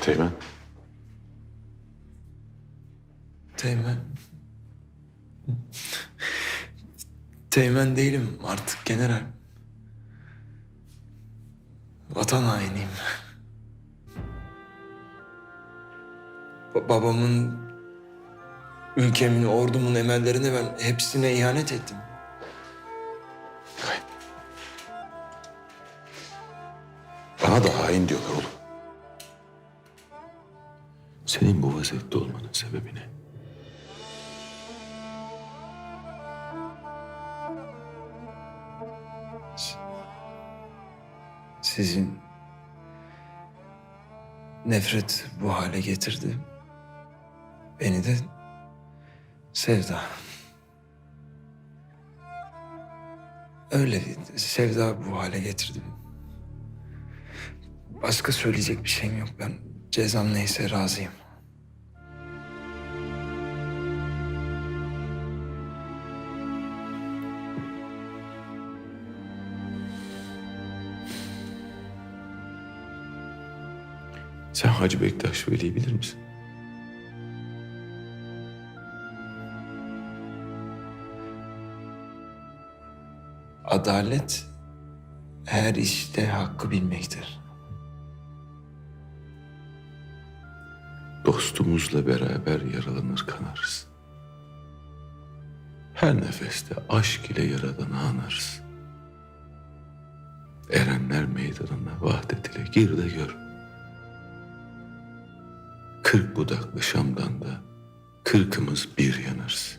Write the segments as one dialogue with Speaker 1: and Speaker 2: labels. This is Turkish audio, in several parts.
Speaker 1: Teğmen.
Speaker 2: Teğmen. Teğmen değilim artık general. Vatan hainiyim. Ba- babamın, ülkemin, ordumun emellerine ben hepsine ihanet ettim.
Speaker 1: Bana da hain diyorlar oğlum. Senin bu vaziyette olmanın sebebi ne?
Speaker 2: Sizin nefret bu hale getirdi. Beni de sevda. Öyle sevda bu hale getirdi. Başka söyleyecek bir şeyim yok. Ben cezam neyse razıyım.
Speaker 1: Sen Hacı Bektaş Veli'yi bilir misin?
Speaker 2: Adalet her işte hakkı bilmektir.
Speaker 1: Dostumuzla beraber yaralanır kanarız. Her nefeste aşk ile Yaradan'ı anarız. Erenler meydanına vahdet ile gir de gör. Kırk budaklı Şam'dan da kırkımız bir yanarız.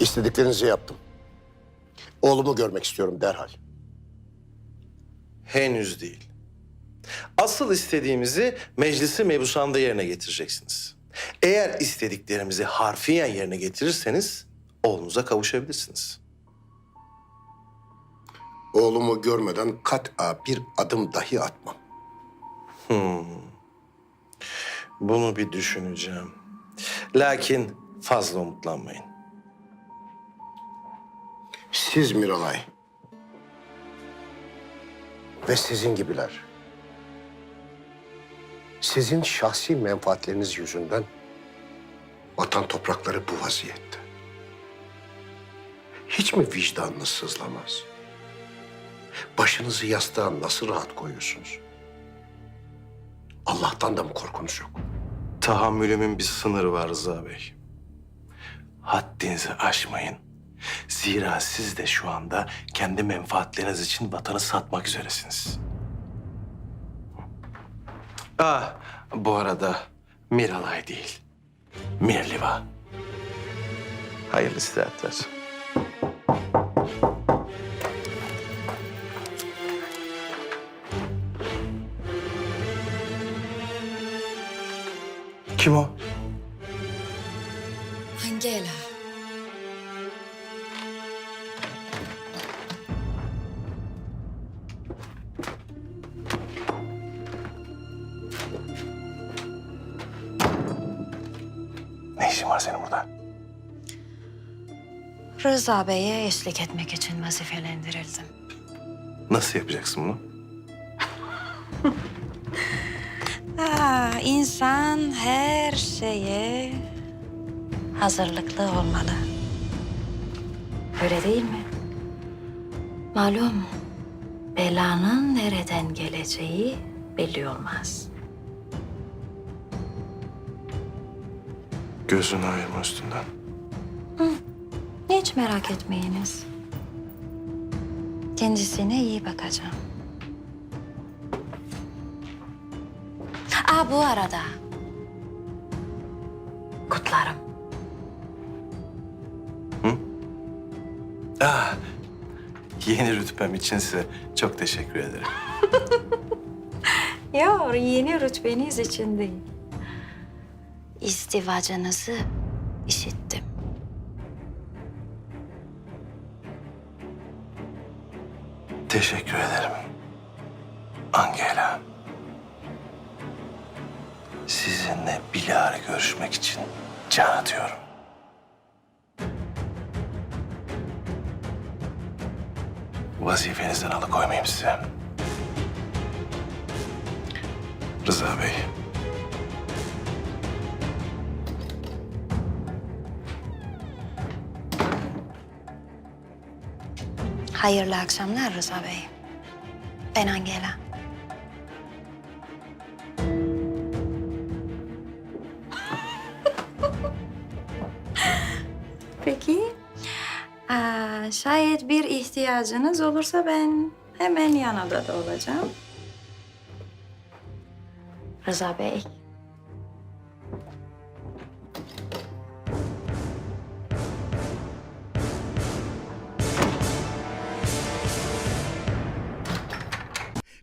Speaker 3: İstediklerinizi yaptım. Oğlumu görmek istiyorum derhal.
Speaker 4: Henüz değil. Asıl istediğimizi meclisi mebusanda yerine getireceksiniz. Eğer istediklerimizi harfiyen yerine getirirseniz oğlunuza kavuşabilirsiniz.
Speaker 3: Oğlumu görmeden kat'a bir adım dahi atmam.
Speaker 4: Bunu bir düşüneceğim. Lakin fazla umutlanmayın.
Speaker 3: Siz Miralay ve sizin gibiler sizin şahsi menfaatleriniz yüzünden vatan toprakları bu vaziyette. Hiç mi vicdanınız sızlamaz? Başınızı yastığa nasıl rahat koyuyorsunuz? Allah'tan da mı korkunuz yok?
Speaker 4: Tahammülümün bir sınırı var Rıza Bey. Haddinizi aşmayın. Zira siz de şu anda kendi menfaatleriniz için vatanı satmak üzeresiniz. Ah, bu arada Miralay değil, Mirliva. Hayırlı istirahatler. Kim o?
Speaker 5: Angela.
Speaker 4: İşin var senin burada?
Speaker 5: Rıza Bey'e eşlik etmek için vazifelendirildim.
Speaker 4: Nasıl yapacaksın bunu?
Speaker 5: Aa, insan her şeye hazırlıklı olmalı. Öyle değil mi? Malum belanın nereden geleceği belli olmaz.
Speaker 4: Gözünü ayırma üstünden.
Speaker 5: Hiç merak etmeyiniz. Kendisine iyi bakacağım. Ha bu arada. Kutlarım.
Speaker 4: Ah, yeni rütbem için size çok teşekkür ederim.
Speaker 5: Yok yeni rütbeniz için değil. İstivacınızı işittim.
Speaker 4: Teşekkür ederim. Angela. Sizinle bilahare görüşmek için can atıyorum. Vazifenizden alıkoymayayım size. Rıza Bey.
Speaker 5: Hayırlı akşamlar Rıza Bey. Ben Angela. Peki. Aa, şayet bir ihtiyacınız olursa ben hemen yanında da olacağım. Rıza Bey.